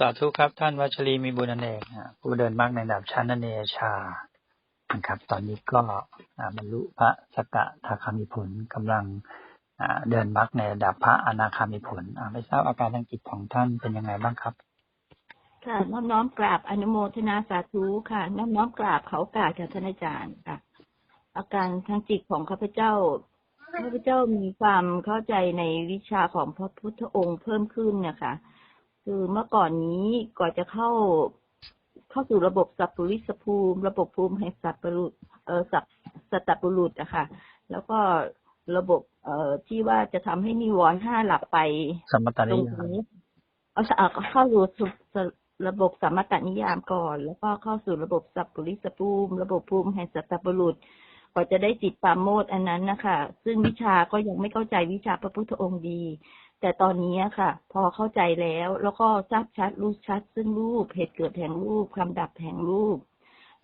สาธุครับ ท่านวัชรีมีบุญอเนกผู้เดินมากในระดับชั้นอเนชานะครับ ตอนนี้ก็บรรลุพระสกทาคามิผลกำลังเดินมรรคในระดับพระอนาคามิผลไม่ทราบอาการทางจิตของท่านเป็นยังไงบ้างครับค่ะน้อมน้อมกราบอนุโมทนาสาธุค่ะ น้อมน้อมกราบเขากราบจากท่านอาจารย์ค่ะ อาการทางจิตของข้าพเจ้าข้าพเจ้ามีความเข้าใจในวิชาของพระพุทธองค์เพิ่มขึ้นนะคะ คือเมื่อก่อนนี้ก่อนจะเข้าเข้าสู่ระบบสัพพุริสภูมิ ระบบภูมิแห่งสัตว์ปรุษเออสัตว์สัตตบุรุษอะค่ะ แล้วก็ระบบเอ่อที่ว่าจะทำให้นิวรณ์ห้าหลับไปสมตาตรนิงยามนี้เอาสะอาดเข้าสู่สุสระบบสมตนิยามก่อน แล้วก็เข้าสู่ระบบสัพพุริสภูมิ ระบบภูมิแห่งสัตตบุรุษกว่าจะได้จิตปราโมดอันนั้นนะคะซึ่งวิชาก็ยังไม่เข้าใจวิชาพระพุทธองค์ดี แต่ตอนนี้ค่ะ พอเข้าใจแล้ว แล้วก็ทราบชัดรู้ชัด ซึ่งรูปเหตุเกิดแห่งรูปความดับแห่งรูป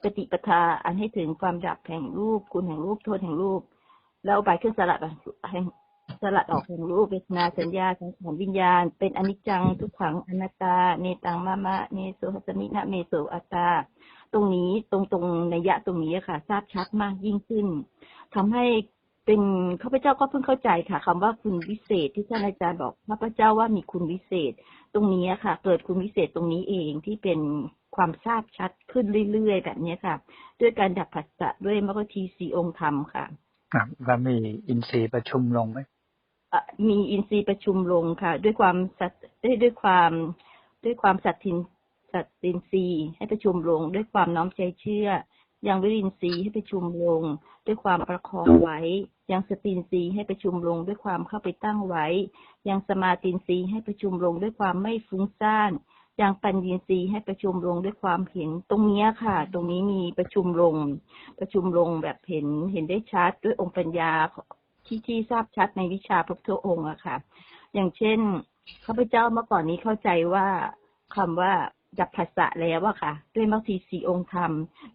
ปฏิปทาอันให้ถึงความดับแห่งรูป คุณแห่งรูปโทษแห่งรูป แล้วอุบายเครื่องสลัดแห่งสลัดออกแห่งรูปเวทนาสัญญาสังขารวิญญาณ เป็นอนิจจังทุกขังอนัตตา เนตังมะมะเนโสหัสมินะเมโสอัตตา ตรงนี้ตรงตรงในยะตรงนี้ค่ะ ทราบชัดมากยิ่งขึ้นทำให้ เป็นข้าพเจ้าก็เพิ่งเข้าใจค่ะคำว่าคุณวิเศษที่ท่านอาจารย์บอกข้าพเจ้าว่ามีคุณวิเศษ ตรงนี้ค่ะ เกิดคุณวิเศษตรงนี้เองที่เป็นความทราบชัดขึ้นเรื่อยๆ แบบนี้ค่ะ ด้วยการดับผัสสะด้วยมรรคทีสีองค์ธรรมค่ะครับแล้วมีอินทรีย์ประชุมลงไหมเอ่อมีอินทรีย์ประชุมลงค่ะ ด้วยความสัตด้วยด้วยความด้วยความสัตทินสัตตินทรีย์ให้ประชุมลง ด้วยความน้อมใจเชื่อ ยังวิรินทรีย์ให้ประชุมลง ด้วยความประคองไว้ ยังสตินทรีย์ให้ประชุมลงด้วยความเข้าไปตั้งไว้ ยังสมาตินทรีย์ให้ประชุมลงด้วยความไม่ฟุ้งซ่านยังปัญญินทรีย์ให้ประชุมลงด้วยความเห็น ตรงเนี้ยค่ะ ตรงนี้มีประชุมลง ประชุมลงแบบเห็นเห็นได้ชัดด้วยองค์ปัญญาที่ที่ทราบชัดในวิชาพระพุทธองค์อะค่ะ อย่างเช่นข้าพเจ้าเมื่อก่อนนี้เข้าใจว่าคำว่า ดับภาษะแล้วอะค่ะ ด้วยมรรคทีสีองค์ธรรม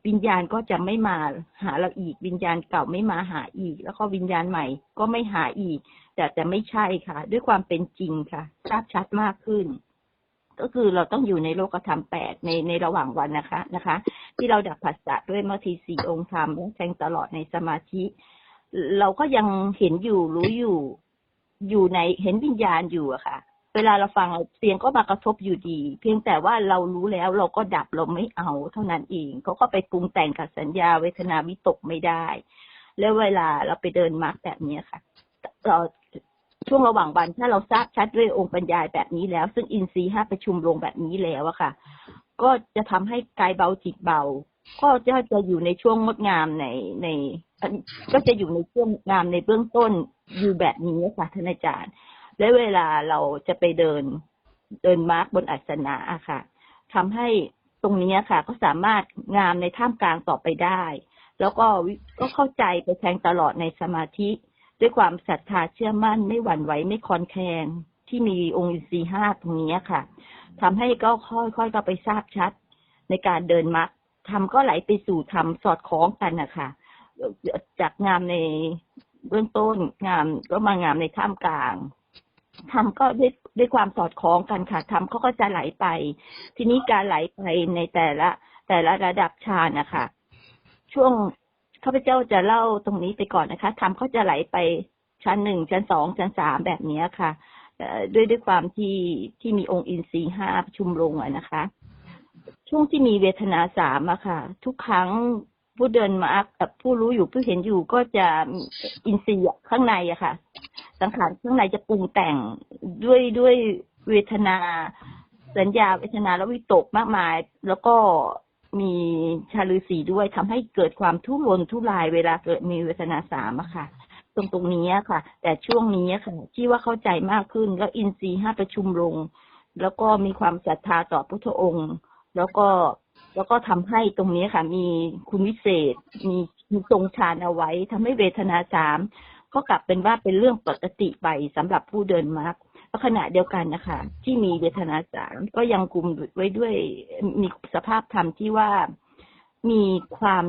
วิญญาณก็จะไม่มาหาเราอีก วิญญาณเก่าไม่มาหาอีก แล้วก็วิญญาณใหม่ก็ไม่หาอีก แต่แต่ไม่ใช่ค่ะ ด้วยความเป็นจริงค่ะทราบชัดมากขึ้น ก็คือเราต้องอยู่ในโลกธรรมแปดในในระหว่างวันนะคะนะคะ ที่เราดับภาษะด้วยมรรคทีสีองค์ธรรมแทงตลอดในสมาธิ เราก็ยังเห็นอยู่รู้อยู่ อยู่ในเห็นวิญญาณอยู่อะค่ะ เวลาเราฟังเสียงก็มากระทบอยู่ดี เพียงแต่ว่าเรารู้แล้วเราก็ดับเราไม่เอา เท่านั้นเองเขาก็ไปปรุงแต่งกับสัญญาเวทนาวิตกไม่ได้ แล้วเวลาเราไปเดินมาร์กแบบนี้ค่ะเราช่วงระหว่างวันถ้าเราทราบชัดด้วยองค์ปัญญาแบบนี้แล้ว ซึ่งอินทรีย์ห้าประชุมลงแบบนี้แล้วอะค่ะ ก็จะทำให้กายเบาจิตเบา ก็จะจะอยู่ในช่วงงดงามในในก็จะอยู่ในช่วงงามในเบื้องต้นอยู่แบบนี้ค่ะท่านอาจารย์ และเวลาเราจะไปเดินเดินมาร์กบนอัสนะอะค่ะทำให้ตรงนี้ค่ะ ก็สามารถงามในท่ามกลางต่อไปได้ แล้วก็ก็เข้าใจไปแทงตลอดในสมาธิ ด้วยความศรัทธาเชื่อมั่นไม่หวั่นไหวไม่คอนแคลนที่มีองค์อินทรีห้าตรงนี้ค่ะทำให้ก็ค่อยๆก็ไปทราบชัด ในการเดินมรรคทำก็ไหลไปสู่ธรรมสอดคล้องกันนะคะจากงามในเบื้องต้นงามก็มางามในท่ามกลาง ทำก็ด้วยด้วยความสอดคล้องกันค่ะทำเขาก็จะไหลไป ทีนี้การไหลไปในแต่ละแต่ละระดับฌานนะคะช่วงข้าพเจ้าจะเล่าตรงนี้ไปก่อนนะคะทำเขาจะไหลไปชั้นหนึ่งชั้นสองชั้นสามแบบนี้ค่ะด้วยด้วยความที่ที่มีองค์อินทรีห้าประชุมลงอะนะคะ ช่วงที่มีเวทนาสามอะค่ะ ทุกครั้ง ผู้เดินมากับผู้รู้อยู่ผู้เห็นอยู่ก็จะอินทรีย์ข้างในอะค่ะ สังขารข้างในจะปรุงแต่งด้วยด้วยเวทนา สัญญาเวทนาและวิตกมากมาย แล้วก็มีชาลือสีด้วยทำให้เกิดความทุรนทุรายเวลาเกิดมีเวทนาสามอะค่ะ ตรงตรงนี้อะค่ะ แต่ช่วงนี้ค่ะที่ว่าเข้าใจมากขึ้น แล้วอินทรีย์ห้าประชุมลง แล้วก็มีความศรัทธาต่อพุทธองค์ แล้วก็ แล้วก็ทำให้ตรงนี้ค่ะ มีคุณวิเศษ มีทรงฌานเอาไว้ทำให้เวทนาสามก็กลับเป็นว่าเป็นเรื่องปกติไปสำหรับผู้เดินมรรคแล้วขณะเดียวกันนะคะ ที่มีเวทนาสามก็ยังกลุ่มไว้ด้วยมีสภาพธรรมที่ว่า มีความ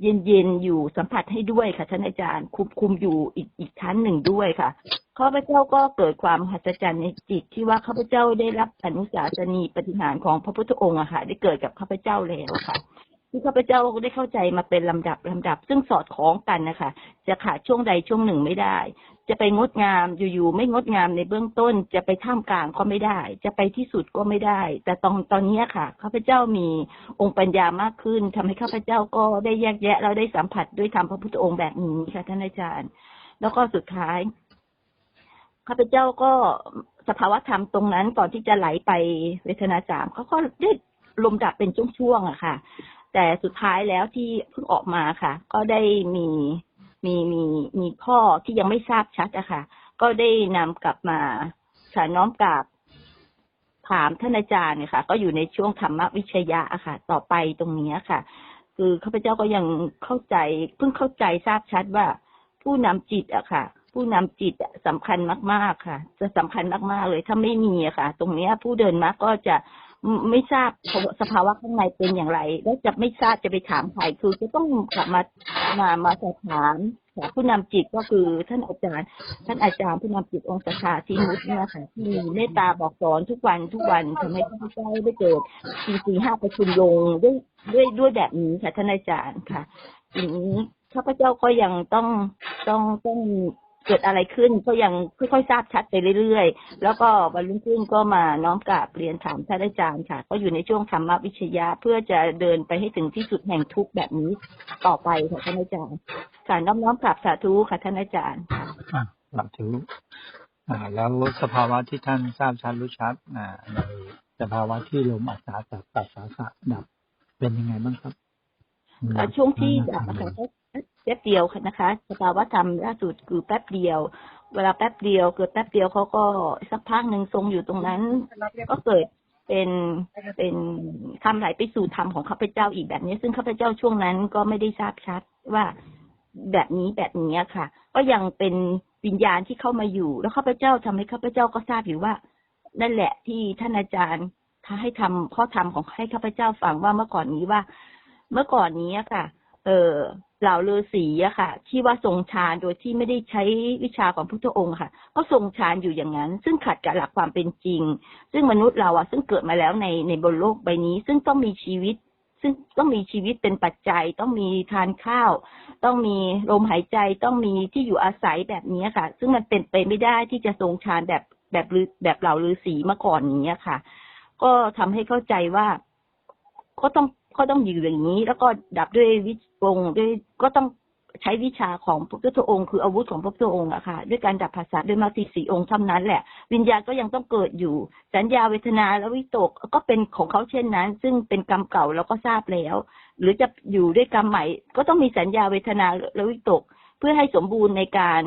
เย็นๆอยู่สัมผัสให้ด้วยค่ะท่านอาจารย์คุมคุมอยู่อีกอีกชั้นหนึ่งด้วยค่ะข้าพเจ้าก็เกิดความมหัศจรรย์ในจิตที่ว่าข้าพเจ้าได้รับอนุสาสนีปฏิหารของพระพุทธองค์อะค่ะ ได้เกิดกับข้าพเจ้าแล้วค่ะ ที่ข้าพเจ้าได้เข้าใจมาเป็นลำดับลำดับ ซึ่งสอดคล้องกันนะคะจะขาดช่วงใดช่วงหนึ่งไม่ได้ จะไปงดงามอยู่ๆไม่งดงามในเบื้องต้น จะไปท่ามกลางก็ไม่ได้ จะไปที่สุดก็ไม่ได้ แต่ตอนตอนนี้ค่ะข้าพเจ้ามีองค์ปัญญามากขึ้นทำให้ข้าพเจ้าก็ได้แยกแยะแล้วได้สัมผัสด้วยธรรมพระพุทธองค์แบบนี้ค่ะท่านอาจารย์ แล้วก็สุดท้ายข้าพเจ้าก็สภาวะธรรมตรงนั้นก่อนที่จะไหลไปเวทนาสามเขาก็ได้ลมดับเป็นช่วงๆอะค่ะ แต่สุดท้ายแล้วที่เพิ่งออกมาค่ะ ก็ได้มีมีมีมีข้อที่ยังไม่ทราบชัดอะค่ะ ก็ได้นำกลับมาค่ะน้อมกราบถามท่านอาจารย์เนี่ยค่ะ ก็อยู่ในช่วงธรรมวิชยะอะค่ะ ต่อไปตรงนี้ค่ะ คือข้าพเจ้าก็ยังเข้าใจเพิ่งเข้าใจทราบชัดว่า ผู้นำจิตอะค่ะ ผู้นำจิตอะสำคัญมาก ๆค่ะ จะสำคัญมากๆเลยถ้าไม่มีอะค่ะ ตรงเนี้ยผู้เดินมาก็จะ ไม่ทราบสภาวะข้างในเป็นอย่างไร แล้วจะไม่ทราบจะไปถามใครคือจะต้องกลับมามามาสอบถามผู้นำจิตก็คือท่านอาจารย์ ท่านอาจารย์ผู้นำจิตองค์สถาทีมุตเนี่ยค่ะที่มีเมตตาบอกสอนทุกวันทุกวันทำให้ข้าพเจ้าได้เกิดสี่สี่ห้าประชุมลงด้วยด้วยด้วยแบบนี้ค่ะท่านอาจารย์ค่ะทีนี้ข้าพเจ้าก็ยังต้องต้องต้อง เกิดอะไรขึ้นก็ยังค่อยๆทราบชัดไปเรื่อยๆ แล้วก็วันรุ่งขึ้นก็มาน้อมกราบเรียนถามท่านอาจารย์ค่ะ ก็อยู่ในช่วงธรรมวิชยะเพื่อจะเดินไปให้ถึงที่สุดแห่งทุกข์แบบนี้ต่อไปค่ะท่านอาจารย์ค่ะน้อมน้อมกราบสาธุค่ะท่านอาจารย์อะหลับถึงอ่าแล้วสภาวะที่ท่านทราบชัดรู้ชัดอ่าในสภาวะที่ลมอัศาสะปัสสาสะดับเป็นยังไงบ้างครับเอ่อช่วงที่ดับนะคะก็ แป๊บเดียวค่ะนะคะสภาวะธรรมล่าสุดคือแป๊บเดียว เวลาแป๊บเดียว เกิดแป๊บเดียวเขาก็สักพักหนึ่งทรงอยู่ตรงนั้น ก็เกิดเป็นเป็นคำไหลไปสู่ธรรมของข้าพเจ้าอีกแบบนี้ ซึ่งข้าพเจ้าช่วงนั้นก็ไม่ได้ทราบชัดว่าแบบนี้แบบนี้ค่ะ ก็ยังเป็นวิญญาณที่เข้ามาอยู่ แล้วข้าพเจ้าทำให้ข้าพเจ้าก็ทราบอยู่ว่า นั่นแหละที่ท่านอาจารย์ถ้าให้ทำข้อธรรมของให้ข้าพเจ้าฟังว่าเมื่อก่อนนี้ว่า เมื่อก่อนนี้ค่ะ เออเหล่าฤาษีอะค่ะ ที่ว่าทรงฌานโดยที่ไม่ได้ใช้วิชาของพุทธองค์ค่ะก็ทรงฌานอยู่อย่างนั้น ซึ่งขัดกับหลักความเป็นจริง ซึ่งมนุษย์เราอะซึ่งเกิดมาแล้วในในบนโลกใบนี้ ซึ่งต้องมีชีวิต ซึ่งต้องมีชีวิตเป็นปัจจัย ต้องมีทานข้าว ต้องมีลมหายใจต้องมีที่อยู่อาศัยแบบนี้ค่ะ ซึ่งมันเป็นไปไม่ได้ที่จะทรงฌานแบบแบบฤแบบเหล่าฤาษีมาก่อนนี้ค่ะ ก็ทำให้เข้าใจว่าก็ต้องก็ต้องอยู่อย่างนี้ แล้วก็ดับด้วยวิ ปงด้วยก็ต้องใช้วิชาของพระพุทธองค์ คืออาวุธของพระพุทธองค์อะค่ะ ด้วยการดับภาษาด้วยมาติสีองค์เท่านั้นแหละ วิญญาณก็ยังต้องเกิดอยู่ สัญญาเวทนาและวิตกก็เป็นของเขาเช่นนั้น ซึ่งเป็นกรรมเก่าเราก็ทราบแล้ว หรือจะอยู่ด้วยกรรมใหม่ ก็ต้องมีสัญญาเวทนาและวิตก เพื่อให้สมบูรณ์ในการ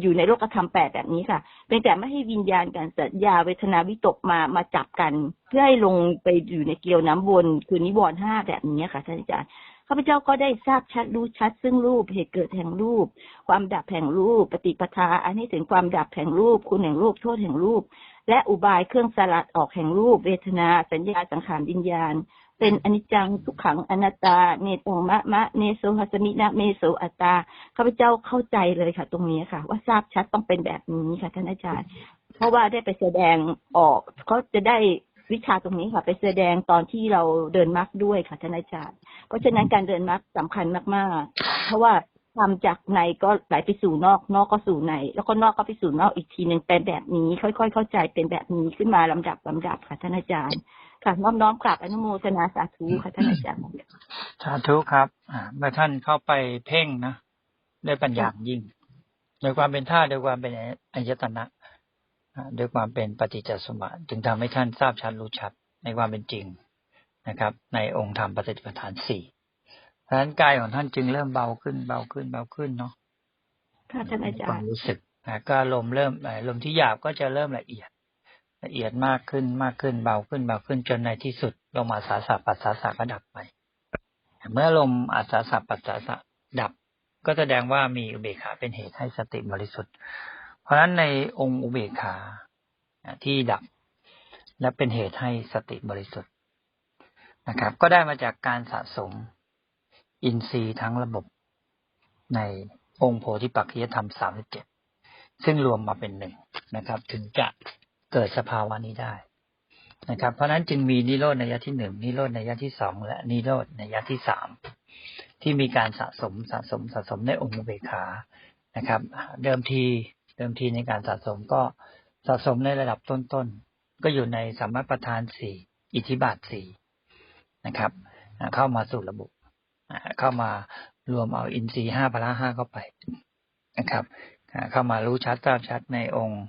อยู่ในโลกธรรมแปดแบบนี้ค่ะเป็นแต่ไม่ให้วิญญาณกันสัญญาเวทนาวิตกมามาจับกัน เพื่อให้ลงไปอยู่ในเกลียวน้ำวนคือนิวรณ์ห้าแบบนี้ค่ะท่านอาจารย์ ข้าพเจ้าก็ได้ทราบชัดรู้ชัด ซึ่งรูปเหตุเกิดแห่งรูป ความดับแห่งรูป ปฏิปทาอันนี้ถึงความดับแห่งรูป คุณแห่งรูปโทษแห่งรูป และอุบายเครื่องสลัดออกแห่งรูป เวทนา สัญญาสังขารวิญญาณ เป็นอนิจจังทุกขังอนัตตา เนตงมะมะเนโสหัสมินะเมโสอัตตาข้าพเจ้าเข้าใจเลยค่ะ ตรงนี้ค่ะ ว่าทราบชัดต้องเป็นแบบนี้ค่ะท่านอาจารย์ เพราะว่าได้ไปแสดงออกเขาจะได้ วิชาตรงนี้ค่ะ ไปแสดงตอนที่เราเดินมรรคด้วยค่ะท่านอาจารย์ เพราะฉะนั้นการเดินมรรคสำคัญมากๆ เพราะว่าทำจากในก็ไหลไปสู่นอก นอกก็สู่ใน แล้วก็นอกก็ไปสู่นอกอีกทีหนึ่งเป็นแบบนี้ ค่อยๆ เข้าใจเป็นแบบนี้ขึ้นมาลำดับลำดับค่ะท่านอาจารย์ ค่ะน้อมน้อมกราบอนุโมทนาสาธุค่ะท่านอาจารย์สาธุครับอ่าเมื่อท่านเข้าไปเพ่งนะด้วยปัญญายิ่งโดยความเป็นท่าตุโดยความเป็นอายตนะอ่า ด้วยความเป็นปฏิจจสมบัติจึงทำให้ท่านทราบชัดรู้ชัดในความเป็นจริงนะครับ ในองค์ธรรมปฏิปทานสี่เพราะฉะนั้นกายของท่านจึงเริ่มเบาขึ้นเบาขึ้นเบาขึ้นเนาะค่ะท่านอาจาควารมย์รู้สึกนะก็ลมเริ่มเอ่อลมที่หยาบก็จะเริ่มละเอียด ละเอียดมากขึ้นมากขึ้นเบาขึ้นเบาขึ้นจนในที่สุดลมอาสาสะปัสสาสะก็ดับไป เมื่อลมอาสาสะปัสสาสะดับ ก็แสดงว่ามีอุเบกขาเป็นเหตุให้สติบริสุทธิ์ เพราะฉะนั้นในองค์อุเบกขาที่ดับและเป็นเหตุให้สติบริสุทธิ์นะครับ ก็ได้มาจากการสะสม อินทรีย์ทั้งระบบในองค์โพธิปัจจยธรรมสามสิบเจ็ดซึ่งรวมมาเป็นหนึ่งนะครับ ถึงจะเกิดสภาวะนี้ได้นะครับ เพราะฉะนั้นจึงมีนิโรธในยะที่หนึ่งนิโรธในยะที่สองและนิโรธในยะที่สามที่มีการสะสมสะสมสะสมในองค์อุเบกขานะครับ เดิมที เดิมทีในการสะสมก็สะสมในระดับต้นๆ ก็อยู่ในสัมมาประธานสี่อิทธิบาทสี่นะครับ เข้ามาสู่ระบบเข้ามารวมเอาอินทรีย์ห้าพละห้าเข้าไปนะครับ เข้ามารู้ชัดทราบชัดในองค์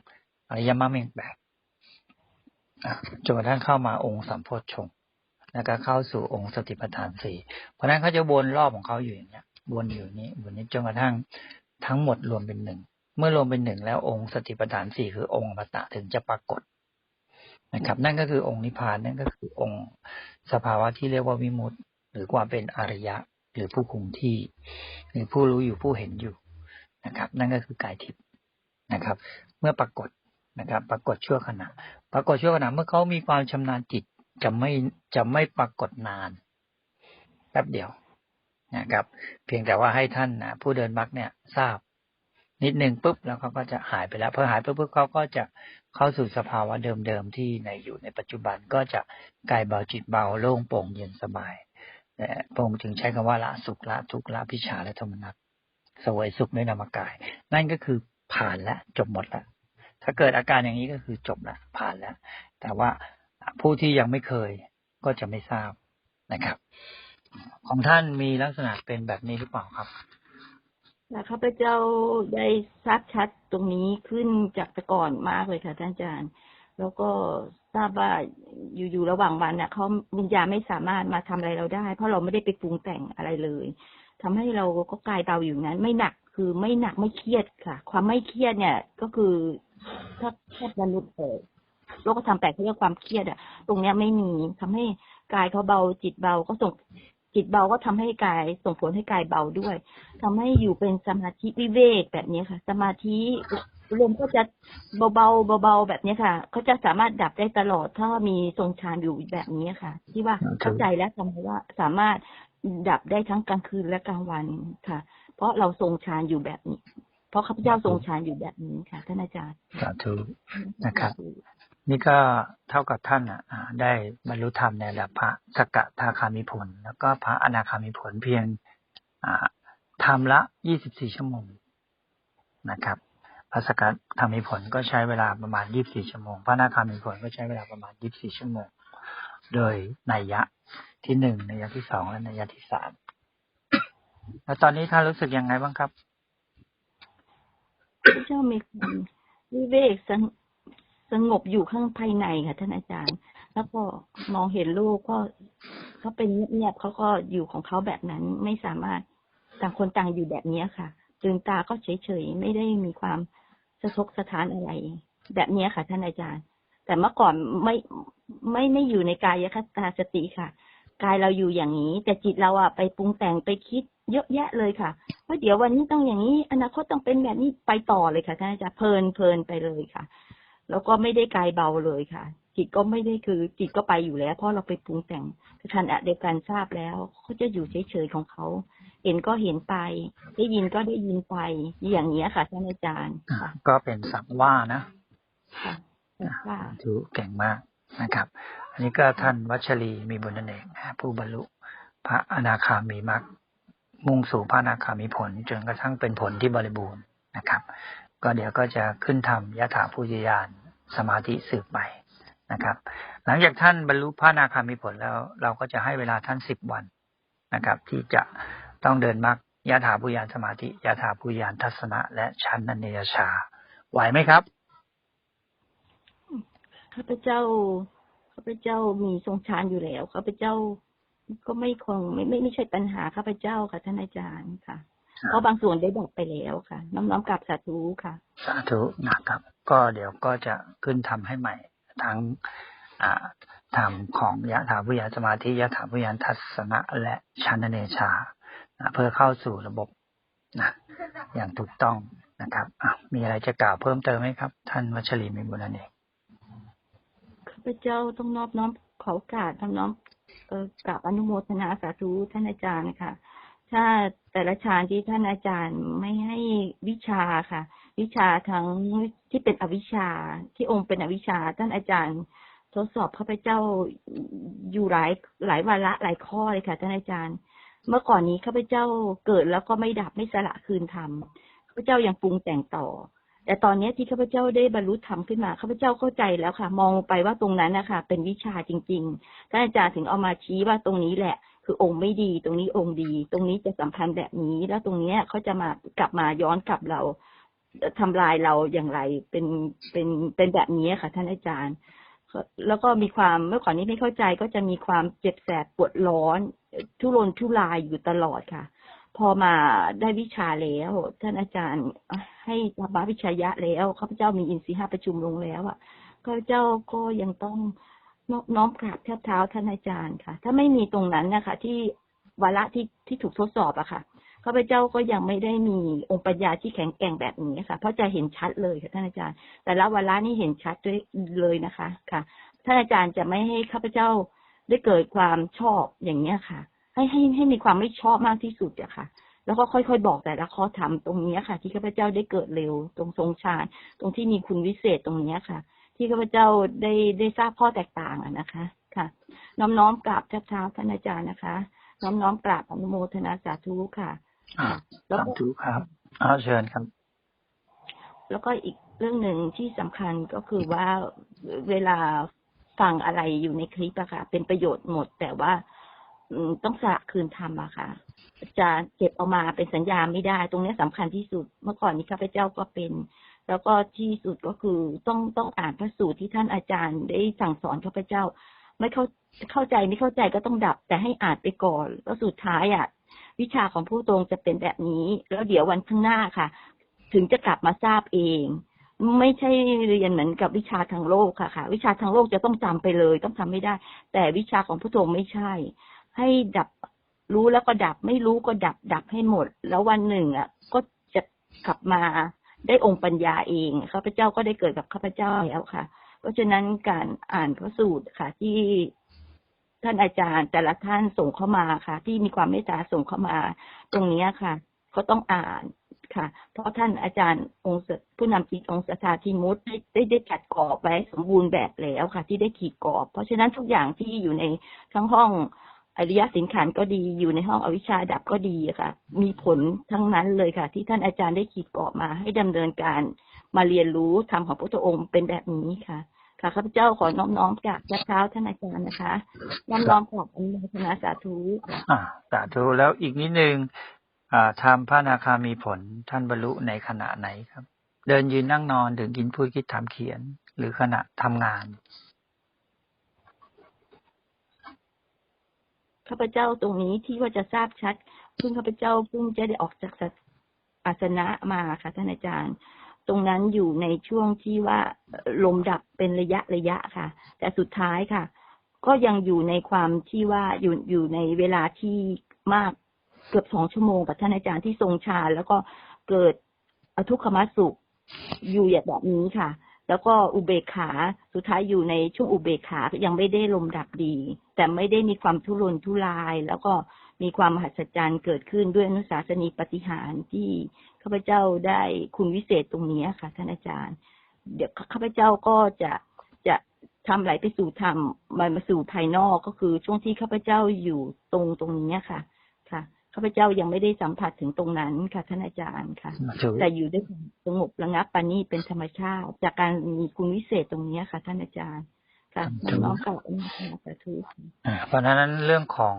อริยมรรคมีแปดจนกระทั่งเข้ามาองค์สัมโพชฌงแล้วก็เข้าสู่องค์สติปัฏฐานสี่เพราะนั้นเขาจะวนรอบของเขาอยู่อย่างเนี้ยวนอยู่นี้วนนี้จนกระทั่งทั้งหมดรวมเป็นหนึ่ง เมื่อรวมเป็นหนึ่งแล้วองค์สติปัฏฐานสี่คือองค์อมตะถึงจะปรากฏนะครับ นั่นก็คือองค์นิพพานนั่นก็คือองค์สภาวะที่เรียกว่าวิมุตติ หรือความเป็นอริยะ หรือผู้คงที่ หรือผู้รู้อยู่ผู้เห็นอยู่นะครับ นั่นก็คือกายทิพย์นะครับ เมื่อปรากฏนะครับ ปรากฏชั่วขณะ ปรากฏชั่วขณะเมื่อเขามีความชำนาญจิตจะไม่จะไม่ปรากฏนานแป๊บเดียวนะครับ เพียงแต่ว่าให้ท่านนะผู้เดินมรรคเนี่ยทราบ นิดหนึ่งปุ๊บแล้วเขาก็จะหายไปแล้วพอหายไปุ๊บปุ๊บเขาก็จะเข้าสู่สภาวะเดิมๆที่ในอยู่ในปัจจุบันก็จะกายเบาจิตเบาโล่งโปร่งเย็นสบายแต่พระองค์จึงใช้คำว่าละสุขละทุกข์ละพิชาและโทมนัสสวยสุขด้วยนามกาย นั่นก็คือผ่านแล้วจบหมดแล้วถ้าเกิดอาการอย่างนี้ก็คือจบแล้วผ่านแล้วแต่ว่าผู้ที่ยังไม่เคยก็จะไม่ทราบนะครับ ของท่านมีลักษณะเป็นแบบนี้หรือเปล่าครับ แต่ข้าพเจ้าได้ทราบชัดตรงนี้ขึ้นจากแต่ก่อนมากเลยค่ะท่านอาจารย์ แล้วก็ทราบว่าอยู่ๆระหว่างวันน่ะเขาวิญญาณไม่สามารถมาทำอะไรเราได้ เพราะเราไม่ได้ไปปรุงแต่งอะไรเลยทำให้เราก็กายเบาอยู่นั้น ไม่หนักคือไม่หนักไม่เครียดค่ะ ความไม่เครียดเนี่ย ก็คือถ้าแค่มนุษย์เออโลกธรรมแปดเขาเรียกความเครียดอะตรงเนี้ยไม่มีทำให้กายเขาเบาจิตเบาก็ส่ง จิตเบาก็ทำให้กายส่งผลให้กายเบาด้วยทำให้อยู่เป็นสมาธิวิเวกแบบนี้ค่ะ สมาธิลมก็จะเบาๆเบาๆแบบนี้ค่ะเขาจะสามารถดับได้ตลอดถ้ามีทรงฌานอยู่แบบนี้ค่ะ ที่ว่าครับเข้าใจแล้วทำให้ว่าสามารถดับได้ทั้งกลางคืนและกลางวันค่ะ เพราะเราทรงฌานอยู่แบบนี้ เพราะข้าพเจ้าทรงฌานอยู่แบบนี้ค่ะท่านอาจารย์สาธุนะครับ นี่ก็เท่ากับท่านอะได้บรรลุธรรมในระดับพระสกทาคามิผล แล้วก็พระอนาคามิผลเพียงทำละยี่สิบสี่ชั่วโมงนะครับพระสกทามิผลก็ใช้เวลาประมาณยี่บสี่ชั่วโมง พระอนาคามิผลก็ใช้เวลาประมาณยี่บสี่ชั่วโมง โดยนัยยะที่หนึ่งนัยยะที่สองและนัยยะที่สามแล้วตอนนี้ท่านรู้สึกยังไงบ้างครับเจ้ามีความวิเวกสง สงบอยู่ข้างภายในค่ะท่านอาจารย์ แล้วก็มองเห็นลูกก็เขาเป็นเงียบเขาก็อยู่ของเขาแบบนั้นไม่สามารถต่างคนต่างอยู่แบบนี้ค่ะตื่นตาก็เฉยๆไม่ได้มีความสะทกสะท้านอะไร แบบนี้ค่ะ ท่านอาจารย์ แต่เมื่อก่อนไม่ไม่ไม่อยู่ในกายคตาสติค่ะ กายเราอยู่อย่างนี้ แต่จิตเราอะไปปรุงแต่งไปคิดเยอะแยะเลยค่ะว่าเดี๋ยววันนี้ต้องอย่างนี้ อนาคตต้องเป็นแบบนี้ไปต่อเลยค่ะท่านอาจารย์เพลินเพลินไปเลยค่ะ แล้วก็ไม่ได้กายเบาเลยค่ะ จิตก็ไม่ได้คือ จิตก็ไปอยู่แล้ว เพราะเราไปปรุงแต่งขณะเดียวกันทราบแล้วเขาจะอยู่เฉยๆของเขาเห็นก็เห็นไป ได้ยินก็ได้ยินไปอย่างนี้ยค่ะท่านอาจารย์อ่าค่ะก็เป็นสังว่านะค่ะว่าถือเก่งมากนะครับ อันนี้ก็ท่านวัชรีมีบุญนั่นเองนะผู้บรรลุพระอนาคามีมรรคมุ่งสู่พระอนาคามีผลจนกระทั่งเป็นผลที่บริบูรณ์นะครับ ก็เดี๋ยวก็จะขึ้นทำยะถาภูยญาณสมาธิสืบไปนะครับ หลังจากท่านบรรลุพระนาคามีผลแล้ว เราก็จะให้เวลาท่านสิบวันนะครับ ที่จะต้องเดินมรรคยถาภูยานสมาธิยะถาภูยานทัศนะ และชั้นนันเนยชา ไหวไหมครับข้าพเจ้าข้าพเจ้ามีทรงฌานอยู่แล้วข้าพเจ้าก็ไม่คงไม่ไม่ไม่ใช่ปัญหาข้าพเจ้าค่ะท่านอาจารย์ค่ะ เพราะบางส่วนได้บอกไปแล้วค่ะ น้อมๆกลับสาธุค่ะ สาธุนะครับ ก็เดี๋ยวก็จะขึ้นทำให้ใหม่ทั้งอ่าทำของยะถาพุยานสมาธิยะถาพุยานทัศนะและชันเนชานะเพื่อเข้าสู่ระบบนะอย่างถูกต้องนะครับอะมีอะไรจะกล่าวเพิ่มเติมไหมครับ ท่านวัชรีมีบุญนันเองข้าพเจ้าต้องนอบน้อมขอโอกาสน้อมน้อมเอ่อกราบอนุโมทนาสาธุท่านอาจารย์ค่ะ ถ้าแต่ละฌานที่ท่านอาจารย์ไม่ให้วิชาค่ะ วิชาทั้งที่เป็นอวิชชาที่องค์เป็นอวิชชา ท่านอาจารย์ทดสอบข้าพเจ้าอยู่หลายหลายวาระหลายข้อเลยค่ะท่านอาจารย์ เมื่อก่อนนี้ข้าพเจ้าเกิดแล้วก็ไม่ดับไม่สละคืนธรรมข้าพเจ้ายังปรุงแต่งต่อ แต่ตอนนี้ที่ข้าพเจ้าได้บรรลุธรรมขึ้นมาข้าพเจ้าเข้าใจแล้วค่ะ มองไปว่าตรงนั้นนะคะเป็นวิชาจริงๆท่านอาจารย์ถึงเอามาชี้ว่าตรงนี้แหละ คือองค์ไม่ดี ตรงนี้องค์ดี ตรงนี้จะสัมพันธ์แบบนี้ แล้วตรงเนี้ยเขาจะมากลับมาย้อนกลับเราทำลายเราอย่างไรเป็นเป็นเป็นแบบนี้ค่ะ ท่านอาจารย์ แล้วก็มีความเมื่อก่อนนี้ไม่เข้าใจก็จะมีความเจ็บแสบปวดร้อน ทุรนทุรายอยู่ตลอดค่ะ พอมาได้วิชาแล้ว ท่านอาจารย์ให้ธรรมวิชายะแล้วข้าพเจ้ามีอินทรีย์ห้าประชุมลงแล้วอะข้าพเจ้าก็ยังต้อง น้อมกราบแทบเท้าท่านอาจารย์ค่ะ ถ้าไม่มีตรงนั้นนะคะ ที่วาระที่ที่ถูกทดสอบอะค่ะข้าพเจ้าก็ยังไม่ได้มีองค์ปัญญาที่แข็งแกร่งแบบนี้ค่ะ เพราะจะเห็นชัดเลยค่ะท่านอาจารย์ แต่ละวาระนี่เห็นชัดด้วยเลยนะคะค่ะ ท่านอาจารย์จะไม่ให้ข้าพเจ้าได้เกิดความชอบอย่างเนี้ยค่ะ ให้ให้ให้มีความไม่ชอบมากที่สุดอะค่ะ แล้วก็ค่อยๆบอกแต่ละข้อธรรมตรงนี้ค่ะ ที่ข้าพเจ้าได้เกิดเร็วตรงทรงฌานตรงที่มีคุณวิเศษตรงนี้ค่ะ ที่ข้าพเจ้าได้ได้ทราบข้อแตกต่างอะนะคะ ค่ะน้อมน้อมกราบเท้าท่านอาจารย์นะคะ น้อมน้อมกราบอนุโมทนาสาธุค่ะอ่าแล้วสาก็ธุครับเอาเชิญครับ แล้วก็อีกเรื่องหนึ่งที่สำคัญก็คือว่าเวลาฟังอะไรอยู่ในคลิปอะค่ะ เป็นประโยชน์หมด แต่ว่าอืมต้องสละคืนธรรมอะค่ะ จะเก็บเอามาเป็นสัญญาไม่ได้ ตรงนี้สำคัญที่สุด เมื่อก่อนนี้ข้าพเจ้าก็เป็น แล้วก็ที่สุดก็คือต้องต้องอ่านพระสูตรที่ท่านอาจารย์ได้สั่งสอนข้าพเจ้า ไม่เข้าเข้าใจไม่เข้าใจก็ต้องดับ แต่ให้อ่านไปก่อนแล้วสุดท้ายอะวิชาของผู้ตรงจะเป็นแบบนี้ แล้วเดี๋ยววันข้างหน้าค่ะ ถึงจะกลับมาทราบเอง ไม่ใช่เรียนเหมือนกับวิชาทางโลกค่ะค่ะ วิชาทางโลกจะต้องจำไปเลย ต้องทำไม่ได้ แต่วิชาของผู้ตรงไม่ใช่ ให้ดับรู้แล้วก็ดับ ไม่รู้ก็ดับดับให้หมด แล้ววันหนึ่งอะ ก็จะกลับมา ได้องค์ปัญญาเองข้าพเจ้าก็ได้เกิดกับข้าพเจ้าแล้วค่ะ เพราะฉะนั้นการอ่านพระสูตรค่ะ ที่ท่านอาจารย์ แต่ละท่านส่งเข้ามาค่ะ ที่มีความเมตตาส่งเข้ามา ตรงนี้ค่ะ ก็ต้องอ่านค่ะ เพราะท่านอาจารย์องค์ผู้นำจิตองค์สถาธิมุตได้ได้ได้จัดกรอบไว้สมบูรณ์แบบแล้วค่ะ ที่ได้ขีดกรอบ เพราะฉะนั้นทุกอย่างที่อยู่ในทั้งห้อง อริยสินขันก็ดีอยู่ในห้องอวิชชาดับก็ดีค่ะ มีผลทั้งนั้นเลยค่ะ ที่ท่านอาจารย์ได้ขีดกรอบมาให้ดำเนินการมาเรียนรู้ธรรมของพระพุทธองค์เป็นแบบนี้ค่ะ ค่ะข้าพเจ้าขอน้อมน้อมกราบเท้าท่านอาจารย์นะคะ น้อมน้อมขอบอนุโมทนาสาธุอ่าสาธุแล้วอีกนิดนึงอ่าทำพระนาคามีผลท่านบรรลุในขณะไหนครับ เดินยืนนั่งนอนถึงกินพูดคิดทำเขียน หรือขณะทำงาน ข้าพเจ้าตรงนี้ที่ว่าจะทราบชัดเพิ่งข้าพเจ้าเพิ่งจะได้ออกจากอาสนะมาค่ะท่านอาจารย์ ตรงนั้นอยู่ในช่วงที่ว่าลมดับเป็นระยะระยะค่ะ แต่สุดท้ายค่ะ ก็ยังอยู่ในความที่ว่าอยู่อยู่ในเวลาที่มากเกือบสองชั่วโมงกับท่านอาจารย์ที่ทรงฌานแล้วก็เกิดอทุกขมสุขอยู่อย่างแบบนี้ค่ะ แล้วก็อุเบกขาสุดท้ายอยู่ในช่วงอุเบกขายังไม่ได้ลมดับดี แต่ไม่ได้มีความทุรนทุราย แล้วก็มีความมหัศจรรย์เกิดขึ้นด้วยอนุสาสนีปฏิหารที่ข้าพเจ้าได้คุณวิเศษตรงนี้ค่ะท่านอาจารย์ เดี๋ยวข้าพเจ้าก็จะจะทำไหลไปสู่ธรรมมันมาสู่ภายนอกก็คือช่วงที่ข้าพเจ้าอยู่ตรงตรงนี้ค่ะ ข้าพเจ้ายังไม่ได้สัมผัสถึงตรงนั้นค่ะท่านอาจารย์ค่ะมาถูกแต่อยู่ด้วยความสงบระงับปานีเป็นธรรมชาติ จากการมีคุณวิเศษตรงนี้ค่ะ ท่านอาจารย์ค่ะน้อมกราบอนุโมทนาสาธุค่ะอ่าเพราะฉะนั้นเรื่องของ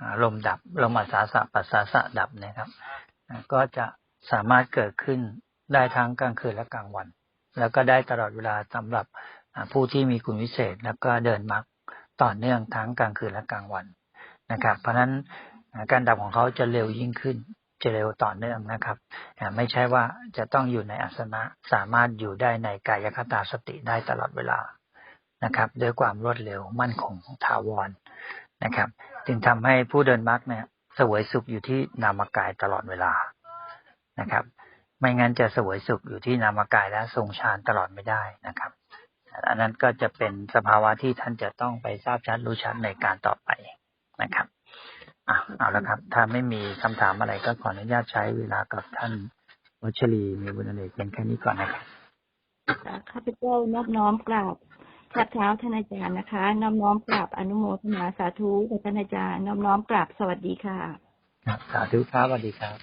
อ่าลมดับลมอัศาสะปัสสาสะดับเนะครับอ่าก็จะสามารถเกิดขึ้นได้ทั้งกลางคืนและกลางวัน แล้วก็ได้ตลอดเวลาสำหรับอ่าผู้ที่มีคุณวิเศษ แล้วก็เดินมรรคต่อเนื่องทั้งกลางคืนและกลางวันนะครับ เพราะฉะนั้นอ่า การดับของเขาจะเร็วยิ่งขึ้น จะเร็วต่อเนื่องนะครับ ไม่ใช่ว่าจะต้องอยู่ในอาสนะสามารถอยู่ได้ในกายคตาสติได้ตลอดเวลานะครับด้วยความรวดเร็วมั่นคงถาวรนะครับ จึงทำให้ผู้เดินมรรคเนี่ยสวยสุขอยู่ที่นามกายตลอดเวลานะครับ ไม่งั้นจะสวยสุขอยู่ที่นามกายและทรงฌานตลอดไม่ได้นะครับอันนั้นก็จะเป็นสภาวะที่ท่านจะต้องไปทราบชัดรู้ชัดในการต่อไปนะครับ อะเอาละครับ ถ้าไม่มีคำถามอะไรก็ขออนุญาตใช้เวลากับท่านวัชรีมีบุญอเนกเป็นแค่นี้ก่อนนะครับค่ะข้าพเจ้านอบน้อมกราบกราบเท้าท่านอาจารย์นะคะน้อมน้อมกราบอนุโมทนาสาธุกับท่านอาจารย์น้อมน้อมกราบสวัสดีค่ะครับสาธุครับสวัสดีครับ